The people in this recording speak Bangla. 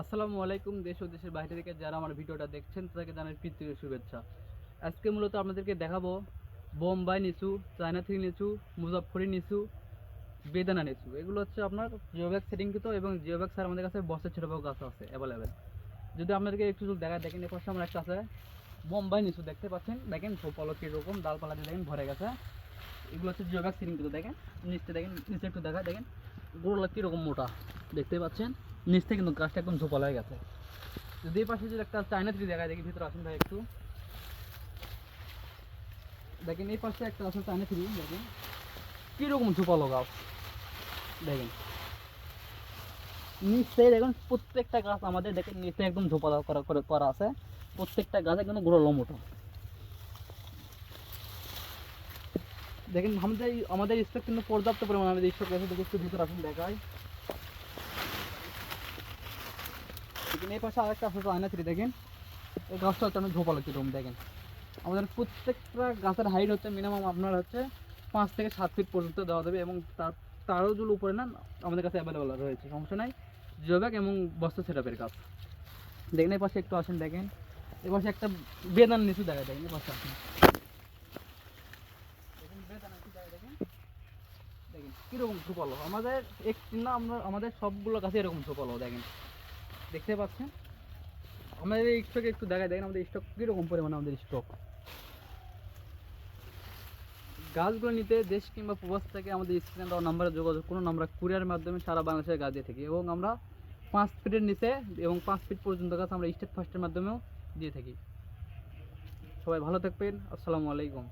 আসসালামু আলাইকুম দেশ ও দেশের বাইরে থেকে যারা আমার ভিডিওটা দেখছেন, তাদেরকে জানাই প্রীতীয় শুভেচ্ছা। আজকে মূলত আপনাদেরকে দেখাবো বোম্বাই নিচু, চায়না থ্রি নিচু মুজাফরি নিচু, বেদানা নিচু। এগুলো হচ্ছে আপনার জিওব্যাগ সেটিংকৃত এবং জিওব্যাগ স্যার আমাদের কাছে বছর ছোটো বড় গাছ আছে অ্যাভেলেবেল যদি আপনাদেরকে একটু দেখা, দেখেন এর পাশে আমার একটা আছে বোম্বাই নিচু, দেখতে পাচ্ছেন? দেখেন ঝোপালো কীরকম ডালপালা দিয়ে দেখেন ভরে গেছে। এগুলো হচ্ছে জিওব্যাগ সেটিংকৃত, দেখেন? নিচে দেখেন, নিচে একটু দেখা, দেখেন। গোড়লা কীরকম মোটা, দেখতে পাচ্ছেন? নিচ থেকে কিন্তু গাছটা একদম ঝোপালো হয়ে গেছে। যদি এই পাশে যদি একটা চায়না থ্রি দেখায়, দেখি ভিতরে আসুন ভাই একটু। দেখেন, এই পাশে একটা আছে চায়না থ্রি দেখেন। কীরকম ঝোপালো গাছ। দেখেন। নিচে দেখুন, প্রত্যেকটা গাছ আমাদের দেখেন, নিচে একদম ঝোপালো করা করে আছে। প্রত্যেকটা গাছ একদম গোড়ালো মোটো। দেখেন, আমাদের আমাদের স্টক কিন্তু পর্যাপ্ত পরিমাণে আমাদের স্টক আছে। দেখে একটু ভিতরে আসুন দেখায় দেখেন, এই পাশে আরেকটা আছে, আয়না থ্রি দেখেন। এই গাছটা হচ্ছে আমি ঝোপালো কীরকম দেখেন। আমাদের প্রত্যেকটা গাছের হাইট হচ্ছে মিনিমাম আপনার হচ্ছে পাঁচ থেকে সাত ফিট পর্যন্ত দেওয়া যাবে এবং তার, তারও যদি উপরে না, আমাদের কাছে অ্যাভেলেবেল রয়েছে, সমস্যা নাই। জিওব্যাগ এবং বস্তা সেটআপের কাজ। দেখেন, এই পাশে একটু আসেন, দেখেন। এই পাশে একটা বেদান নিচু দেখা দেখেন, এই পাশে আসেন। দেখেন, কীরকম ঝোপালো। আমাদের একটি না, আমরা, আমাদের সবগুলো গাছে এরকম ঝোপালো, দেখেন। দেখতে পাচ্ছেন? আমাদের এই স্টক একটু দেখায় দেখেন আমাদের স্টক কীরকম পরিমাণে আমাদের স্টক গাছগুলো নিতে দেশ কিংবা প্রবাস থেকে আমাদের স্ক্রিনে দেওয়া নাম্বারে যোগাযোগ করুন। আমরা কুরিয়ার মাধ্যমে সারা বাংলাদেশের গাছ দিয়ে থাকি এবং আমরা পাঁচ ফিটের নিচে এবং পাঁচ ফিট পর্যন্ত গাছ আমরা স্টেট ফার্স্টের মাধ্যমেও দিয়ে থাকি। সবাই ভালো থাকবেন। আসসালামু আলাইকুম।